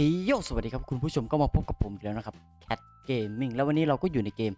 ฮ้ยโยสวัสดีครับคุณผู้ชมก็มาพบกับผมอีกแล้วนะครับ Cat Gaming แล้ววันนี้เราก็อยู่ในเกม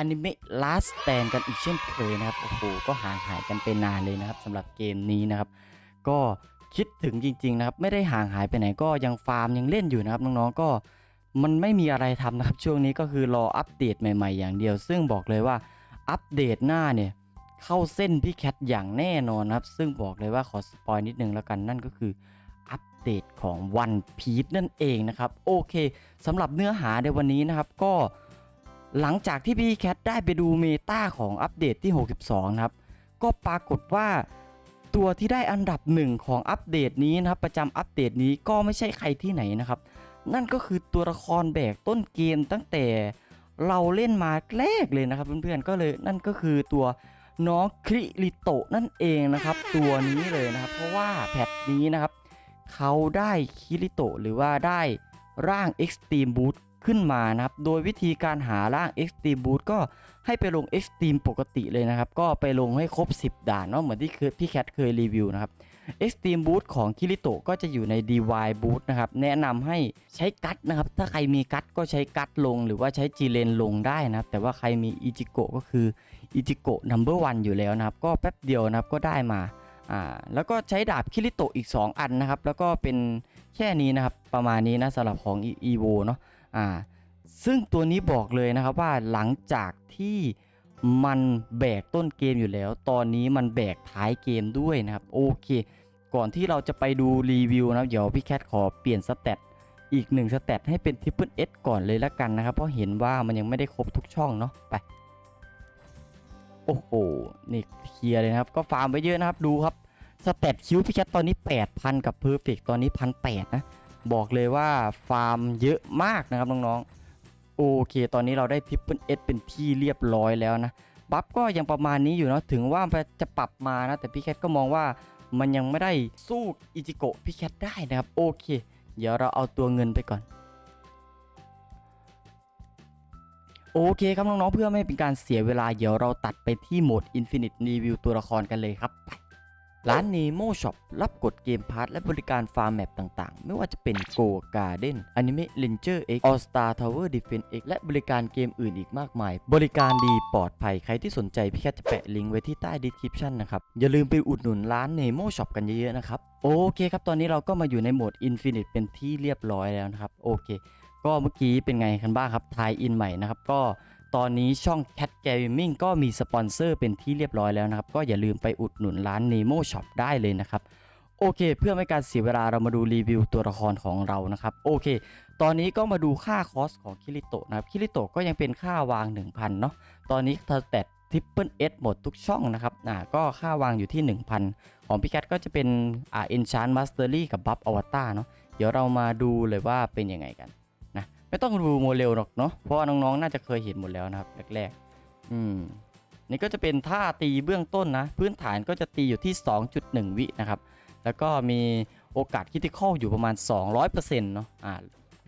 Anime Last Stand กันอีกเช่นเคยนะครับ โอ้โห ก็ห่างหายกันไปนานเลยนะครับสำหรับเกมนี้นะครับ ก็คิดถึงจริง ๆ นะครับ ไม่ได้ห่างหายไปไหนก็ยังฟาร์มยังเล่นอยู่นะครับน้องๆก็มันไม่มีอะไรทำนะครับ ช่วงนี้ก็คือรออัปเดตใหม่ ๆ อย่างเดียว ซึ่งบอกเลยว่าอัปเดตหน้าเนี่ยเข้าเส้นพี่แคทอย่างแน่นอนนะครับ ซึ่งบอกเลยว่าขอสปอยนิดนึงแล้วกันนั่นก็คือ อัปเดตของ One Piece นั่นเองนะครับ โอเคสำหรับเนื้อหาในวันนี้นะครับก็หลังจากที่พี่แคทได้ไปดูเมตาของอัปเดตที่ 62 นะครับ ก็ปรากฏว่าตัวที่ได้อันดับหนึ่งของอัปเดตนี้นะครับ ประจำอัปเดตนี้ก็ไม่ใช่ใครที่ไหนนะครับ นั่นก็คือตัวละครแบกต้นเกมตั้งแต่เราเล่นมาแรกเลยนะครับเพื่อนๆก็เลยนั่นก็คือตัวน้องคริริโตนั่นเองนะครับ ตัวนี้เลยนะครับ เพราะว่าแพทนี้นะครับ เขาได้คิริโตหรือว่าได้ร่าง Extreme Boost ขึ้นมานะครับ โดยวิธีการหาร่าง Extreme Boost ก็ให้ไปลง Extreme ปกติเลยนะครับ ก็ไปลงให้ครบ 10 ด่านเนาะเหมือนที่พี่แคทเคยรีวิวนะครับ Extreme Boost ของคิริโตก็จะอยู่ใน DY Boost นะครับ แนะนำให้ใช้กัดนะครับ ถ้าใครมีกัดก็ใช้กัดลง หรือว่าใช้จีเลนลงได้นะครับ แต่ว่าใครมีอิจิโกก็คืออิจิโกะ number one อยู่แล้วนะครับ ก็แป๊บเดียวนะครับก็ได้มา อ่าแล้วก็ใช้ดาบคิริโตอีก 2 อันนะครับ แล้วก็เป็นแค่นี้นะครับประมาณนี้นะสำหรับของ e v o เนาะอ่าซึ่งตัวนี้บอกเลยนะครับว่าหลังจากที่มันแบกต้นเกมอยู่แล้ว ตอนนี้มันแบกท้ายเกมด้วยนะครับโอเค ก่อนที่เราจะไปดูรีวิวนะเดี๋ยวพี่แคทขอเปลี่ยนสเตตอีกหนึ่งสเตตให้เป็น Triple S ก่อนเลยละกันนะครับเพราะเห็นว่ามันยังไม่ได้ครบทุกช่องเนาะไป อ้โหนี่เคลียร์เลยนะครับ ก็ฟาร์มไปเยอะนะครับดูครับสเตตคิวพี่แคทตอนนี้ 8,000 กับเพอร์เฟกตอนนี้พันแนะบอกเลยว่าฟาร์มเยอะมากนะครับน้องๆโอเค ตอนนี้เราได้ทิปเปิลเอเป็นที่เรียบร้อยแล้วนะบัฟก็ยังประมาณนี้อยู่เนาะถึงว่าจะปรับมานะแต่พี่แคทก็มองว่ามันยังไม่ได้สู้อิจิโกะพี่แคทได้นะครับโอเค เดี๋ยวเราเอาตัวเงินไปก่อน โอเคครับน้องๆเพื่อไม่เป็นการเสียเวลาเดี๋ยวเราตัดไปที่โหมด Infinite Review ตัวละครกันเลยครับ ร้าน Nemo Shop รับกดเกมพาร์ทและบริการฟาร์มแมปต่างๆ ไม่ว่าจะเป็น Go Garden Anime Ranger X All Star Tower Defense X และบริการเกมอื่นอีกมากมาย บริการดีปลอดภัยใครที่สนใจพี่แคทจะแปะลิงก์ไว้ที่ใต้ description นะครับ อย่าลืมไปอุดหนุนร้าน Nemo Shop กันเยอะๆนะครับ โอเคครับตอนนี้เราก็มาอยู่ในโหมด Infinite เป็นที่เรียบร้อยแล้วนะครับ โอเค ก็เมื่อกี้เป็นไงกันบ้างครับทายอินใหม่นะครับ ก็ตอนนี้ช่อง Cat Gaming ก็มีสปอนเซอร์เป็นที่เรียบร้อยแล้วนะครับ ก็อย่าลืมไปอุดหนุนร้าน Nemo Shop ได้เลยนะครับโอเค เพื่อไม่การเสียเวลาเรามาดูรีวิวตัวละครของเรานะครับโอเค ตอนนี้ก็มาดูค่าคอสของคิริโตะนะครับคิริโตะก็ยังเป็นค่าวาง 1,000เนาะตอนนี้ถ้าแต่ทริปเปิลเอสหมดทุกช่องนะครับอ่าก็ค่าวางอยู่ที่ 1,000 ของพี่แคทก็จะเป็นอ่า Enchant Mastery กับ Buff Avatar เนาะเดี๋ยวเรามาดูเลยว่าเป็นยังไงกัน ไม่ต้องดูโมเดลหรอกเนาะเพราะว่าน้องๆ น่าจะเคยเห็นหมดแล้วนะครับแรกๆอืมนี่ก็จะเป็นท่าตีเบื้องต้นนะ พื้นฐานก็จะตีอยู่ที่ 2.1 วินะครับ แล้วก็มีโอกาสคิติคอลอยู่ประมาณ 200%เนาะอ่า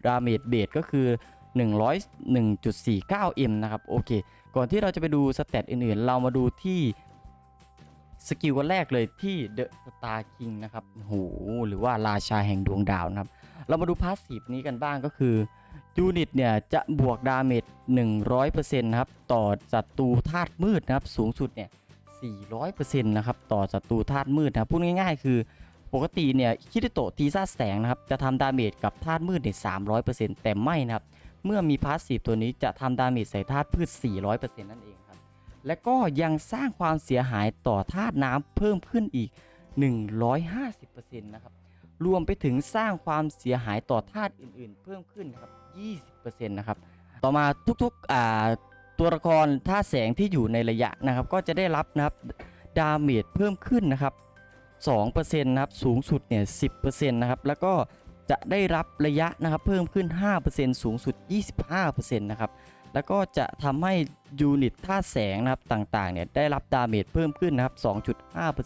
ดาเมจเบสก็คือ 101.49m นะครับ โอเค ก่อนที่เราจะไปดูสเตตอื่นๆ เรามาดูที่สกิลวันแรกเลยที่ The Star King นะครับโหหรือว่าราชาแห่งดวงดาวนะครับ เรามาดูพาสซีฟนี้กันบ้างก็คือ ยูนิตเนี่ยจะบวกดาเมจ100%นะครับต่อศัตรูธาตุมืดนะครับสูงสุดเนี่ย400%นะครับต่อศัตรูธาตุมืดนะพูดง่ายๆ คือปกติเนี่ยคิริโตะทีซ่าแสงนะครับจะทำดาเมจกับธาตุมืดเนี่ย300%แต่ไม่นะครับเมื่อมีพาสซีฟตัวนี้จะทำดาเมจใส่ธาตุพืช 400%นั่นเองครับและก็ยังสร้างความเสียหายต่อธาตุน้ำเพิ่มขึ้นอีก 150%นะครับรวมไปถึงสร้างความเสียหายต่อธาตุอื่นๆ เพิ่มขึ้นนครับ 20%นะครับ ต่อมาทุกๆอ่าตัวละครธาแสงที่อยู่ในระยะนะครับ ก็จะได้รับนะครับดาเมจเพิ่มขึ้นนะครับ2%นะครับสูงสุดเนี่ย10%นะครับแล้วก็จะได้รับระยะนะครับเพิ่มขึ้น 5%สูงสุด 25%นะครับแล้วก็จะทำให้ยูนิตธาแสงนะครับต่างๆเนี่ยได้รับดาเมจเพิ่มขึ้นนะครับ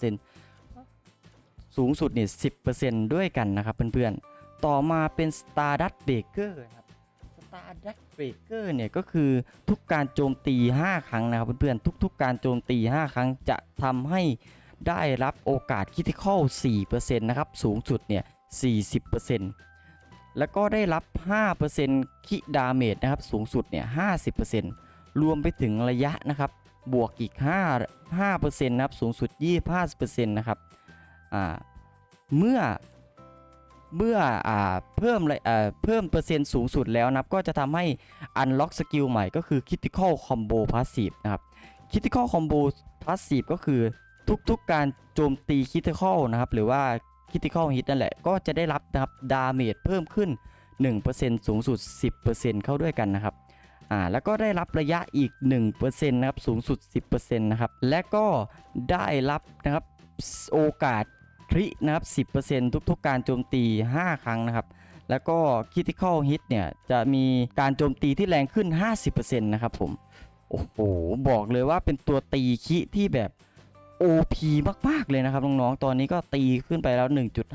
2.5%สูงสุดเนี่ย10%ด้วยกันนะครับเพื่อนๆ ต่อมาเป็น Stardust Breaker นะครับ Stardust Breaker เนี่ยก็คือทุกการโจมตี 5 ครั้งนะครับเพื่อนๆทุก ๆ การโจมตี 5 ครั้งจะทำให้ได้รับโอกาสคิติคอล4%นะครับสูงสุดเนี่ย 40%แแล้วก็ได้รับ 5%คิดาเมจนะครับสูงสุดเนี่ย 50%รวมไปถึงระยะนะครับบวกอีก 5 5%นะครับสูงสุด 25%นะครับอ่าเมื่อ เมื่ออเพิ่มเพิ่มเปอร์เซ็นต์สูงสุดแล้วนะครับ ก็จะทำให้ unlock สกิลใหม่ก็คือ critical combo passive นะครับ critical combo passive ก็คือทุกๆการโจมตี critical นะครับ หรือว่า critical hit นั่นแหละ ก็จะได้รับนะครับ damage เพิ่มขึ้น 1%สูงสุด 10%เข้าด้วยกันนะครับอ่าแล้วก็ได้รับระยะอีก 1%นะครับสูงสุด 10%นะครับและก็ได้รับนะครับโอกาส ครินะครับ 10%ทุกๆ การโจมตี 5 ครั้งนะครับ แล้วก็ critical hit เนี่ยจะมีการโจมตีที่แรงขึ้น 50%นะครับผม โอ้โห บอกเลยว่าเป็นตัวตีคิที่แบบ OP มาก ๆ เลยนะครับ น้อง ๆ ตอนนี้ก็ตีขึ้นไปแล้ว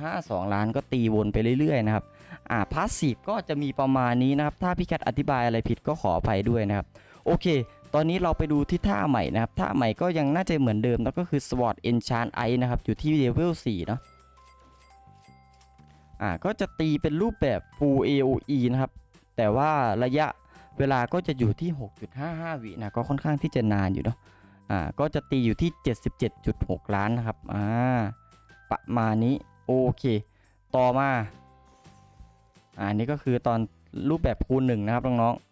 1.52 ล้านก็ตีวนไปเรื่อย ๆ นะครับ อ่าพาสซีฟก็จะมีประมาณนี้นะครับ ถ้าพี่แคทอธิบายอะไรผิดก็ขออภัยด้วยนะครับ โอเค ตอนนี้เราไปดูที่ท่าใหม่นะครับ ท่าใหม่ก็ยังน่าจะเหมือนเดิมแล้วก็คือ SWOT Enchant Ice นะครับ อยู่ที่เลเวล4เนาะอ่าก็จะตีเป็นรูปแบบ Full AOE นะครับ แต่ว่าระยะเวลาก็จะอยู่ที่ 6.55 วินะก็ค่อนข้างที่จะนานอยู่เนาะอ่าก็จะตีอยู่ที่ 77.6 ล้านนะครับอ่าประมาณนี้โอเค ต่อมาอ่านี่ก็คือตอนรูปแบบคูณหนึ่งนะครับน้องๆ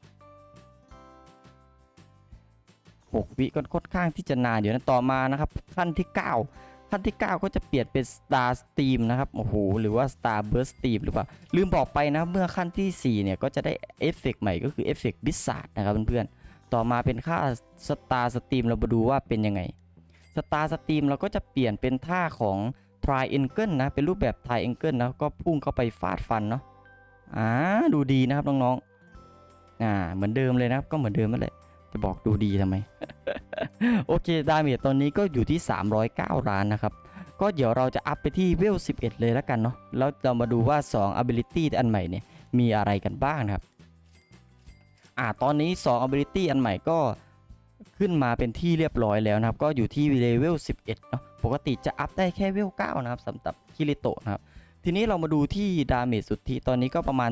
6 วิก็ค่อนข้างที่จะนานอยู่นะต่อมานะครับขั้นที่ 9 ขั้นที่ 9 ก็จะเปลี่ยนเป็น Star Stream นะครับโอ้โหหรือว่า Star Burst Stream หรือเปล่า ลืมบอกไปนะเมื่อขั้นที่ 4 เนี่ยก็จะได้เอฟเฟกต์ใหม่ก็คือเอฟเฟกต์บิสซาดนะครับเพื่อนๆ ต่อมาเป็นค่า Star Stream เรามาดูว่าเป็นยังไง Star Stream เราก็จะเปลี่ยนเป็นท่าของ Triangle นะเป็นรูปแบบ Triangle นะก็พุ่งเข้าไปฟาดฟันเนาะอ่าดูดีนะครับน้องๆอ่าเหมือนเดิมเลยนะครับก็เหมือนเดิมนั่นแหละ จะบอกดูดีทำไม โอเค ดาเมจตอนนี้ก็อยู่ที่ 309 ล้านนะครับ ก็เดี๋ยวเราจะอัพไปที่เวล 11 เลยแล้วกันเนาะ แล้วเรามาดูว่า 2 ability อันใหม่เนี่ย มีอะไรกันบ้างนะครับ อ่า ตอนนี้ 2 ability อันใหม่ก็ขึ้นมาเป็นที่เรียบร้อยแล้วนะครับ ก็อยู่ที่เลเวล 11 เนาะ ปกติจะอัพได้แค่เวล 9 นะครับสำหรับคิริโตะนะครับ ทีนี้เรามาดูที่ดาเมจสุทธิตอนนี้ก็ประมาณ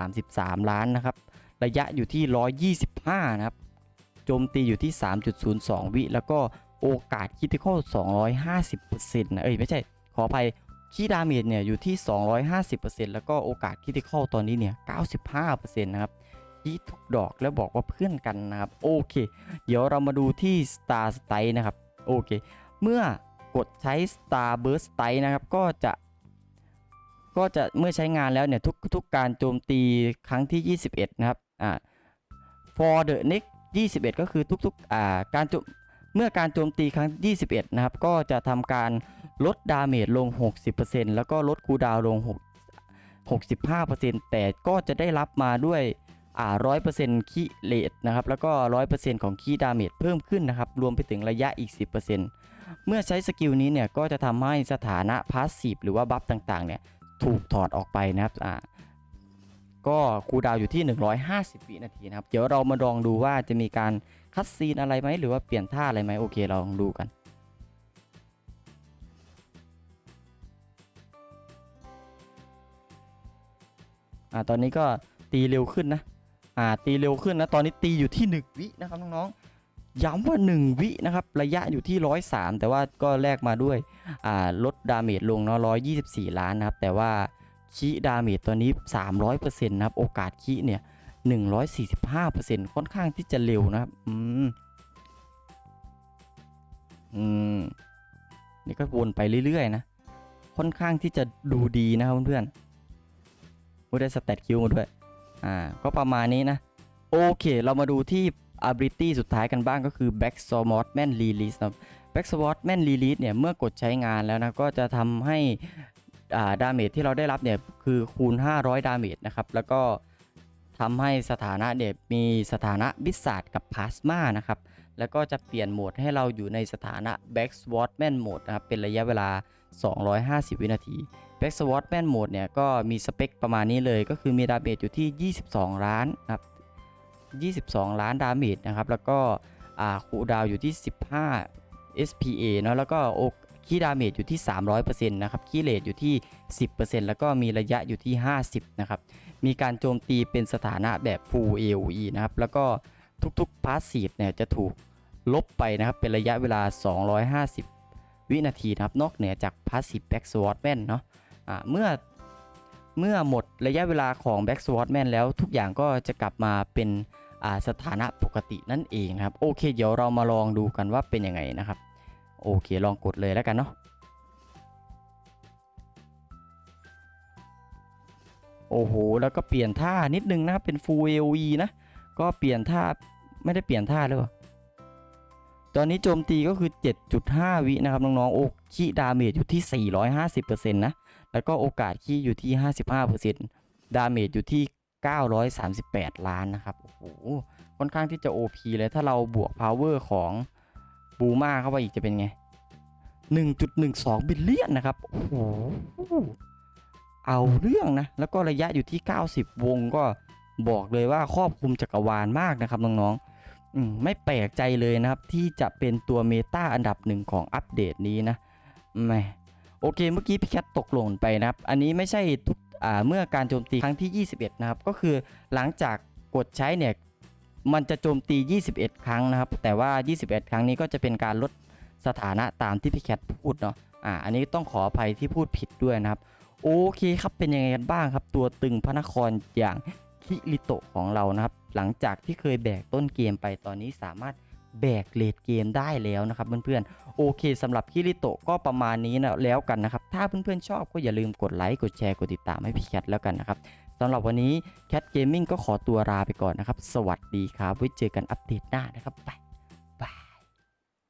333 ล้านนะครับ ระยะอยู่ที่ 125 นะครับ จมตีอยู่ที่ 3.02 วิ แล้วก็โอกาสคิติคอล250%นะเอ้ยไม่ใช่ ขออภัยคีดาเมจเนี่ยอยู่ที่ 250%แล้วก็โอกาสคิติคอลตอนนี้เนี่ย 95%นะครับที่ทุกดอกแล้วบอกว่าเพื่อนกันนะครับ โอเค เดี๋ยวเรามาดูที่ Star s t i นะครับ โอเค เมื่อกดใช้ Star Burst s t i นะครับ ก็จะก็จะเมื่อใช้งานแล้วเนี่ยทุกทุกการโจมตีครั้งที่ 21 นะครับอ่า for the next 21 ก็คือทุกๆอ่าการจมเมื่อการโจมตีครั้ง 21 นะครับ ก็จะทำการลดดาเมจลง 60%แล้วก็ลดคูลดาวน์ลง 6 65%แต่ก็จะได้รับมาด้วยอ่า100%คีเลทนะครับ แล้วก็ 100%ของคีดาเมจเพิ่มขึ้นนะครับ รวมไปถึงระยะอีก 10%เมื่อใช้สกิลนี้เนี่ย ก็จะทำให้สถานะพาสซีฟหรือว่าบัฟต่างๆ เนี่ย ถูกถอดออกไปนะครับอ่า ก็คูดาวอยู่ที่ 150 วินาทีนะครับ เดี๋ยวเรามาลองดูว่าจะมีการคัดซีนอะไรไหมหรือว่าเปลี่ยนท่าอะไรไหมโอเคเราลองดูกันอ่าตอนนี้ก็ตีเร็วขึ้นนะอ่าตีเร็วขึ้นนะตอนนี้ตีอยู่ที่ 1 วินะครับน้องๆย้ำว่า 1 วินะครับระยะอยู่ที่ 103 แต่ว่าก็แลกมาด้วยอ่าลดดาเมจลงเนาะ124 ล้านนะครับแต่ว่า คีดาเมจตัวนี้ 300%นะครับ โอกาสคีเนี่ย 145%ค่อนข้างที่จะเร็วนะครับ อืม อืม นี่ก็วนไปเรื่อย ๆ นะ ค่อนข้างที่จะดูดีนะครับเพื่อนๆไม่ได้สเตตคิวมาด้วย อ่า ก็ประมาณนี้นะ โอเค เรามาดูที่ ability สุดท้ายกันบ้างก็คือ back s w o r d m a n release นะครับ back s w o r d m a n release เนี่ย เมื่อกดใช้งานแล้วนะ ก็จะทำให้ ดาเมจที่เราได้รับเนี่ยคือคูณ 500 ดาเมจนะครับ แล้วก็ทำให้สถานะเนี่ยมีสถานะบิสซาดกับพลาสมานะครับ แล้วก็จะเปลี่ยนโหมดให้เราอยู่ในสถานะ back swordman mode นะครับ เป็นระยะเวลา 250 วินาที back swordman mode เนี่ยก็มีสเปคประมาณนี้เลยก็คือมีดาเมจอยู่ที่ 22 ล้านนะครับ 22 ล้านดาเมจนะครับ แล้วก็คูดาวอยู่ที่ 15 SPA เนาะแล้วก็ คีดาเมจอยู่ที่ 300%นะครับคีเลทอยู่ที่ 10%แล้วก็มีระยะอยู่ที่ 50 นะครับ มีการโจมตีเป็นสถานะแบบ Full AoE นะครับ แล้วก็ทุกๆ Passive เนี่ยจะถูกลบไปนะครับ เป็นระยะเวลา 250 วินาทีนะครับ นอกเหนือจาก Passive Back Swordman เนาะอ่าเมื่อเมื่อหมดระยะเวลาของ Back Swordman แล้วทุกอย่างก็จะกลับมาเป็นสถานะปกตินั่นเองนะครับ โอเค เดี๋ยวเรามาลองดูกันว่าเป็นยังไงนะครับ โอเคลองกดเลยแล้วกันเนาะโอ้โห แล้วก็เปลี่ยนท่านิดนึงนะครับเป็น Full AoE นะ ก็เปลี่ยนท่าไม่ได้เปลี่ยนท่าเลยเหรอตอนนี้โจมตีก็คือ 7.5 วินะครับน้องๆ โอคีดาเมจอยู่ที่ 450%นะ แล้วก็โอกาสคีอยู่ที่ 55%ดาเมจอยู่ที่ 938 ล้านนะครับ โอ้โห ค่อนข้างที่จะ OP เลยถ้าเราบวก power ของ บูมาเข้าไปอีกจะเป็นไง 1.12 บิลเลียนนะครับ โอ้โห เอาเรื่องนะ แล้วก็ระยะอยู่ที่ 90 วงก็บอกเลยว่าครอบคลุมจักรวาลมากนะครับน้องๆไม่แปลกใจเลยนะครับ ที่จะเป็นตัวเมตาอันดับหนึ่งของอัปเดตนี้นะแหมโอเคเมื่อกี้พี่แคทตกหล่นไปนะครับ อันนี้ไม่ใช่ทุกเมื่อการโจมตีครั้งที่ 21 นะครับ ก็คือหลังจากกดใช้เนี่ย มันจะโจมตี 21 ครั้งนะครับ แต่ว่า 21 ครั้งนี้ก็จะเป็นการลดสถานะตามที่พี่แคทพูดเนาะ อ่า อันนี้ต้องขออภัยที่พูดผิดด้วยนะครับ โอเคครับ เป็นยังไงกันบ้างครับ ตัวตึงพระนครอย่างคิริโตะของเรานะครับ หลังจากที่เคยแบกต้นเกมไป ตอนนี้สามารถแบกเลดเกมได้แล้วนะครับเพื่อนๆ โอเคสำหรับคิริโตะก็ประมาณนี้นะแล้วกันนะครับ ถ้าเพื่อนๆชอบก็อย่าลืมกดไลค์ กดแชร์ กดติดตามให้พี่แคทแล้วกันนะครับ สำหรับวันนี้แคทเกมมิ่งก็ขอตัวลาไปก่อนนะครับ สวัสดีครับ ไว้เจอกันอัปเดตหน้านะครับไป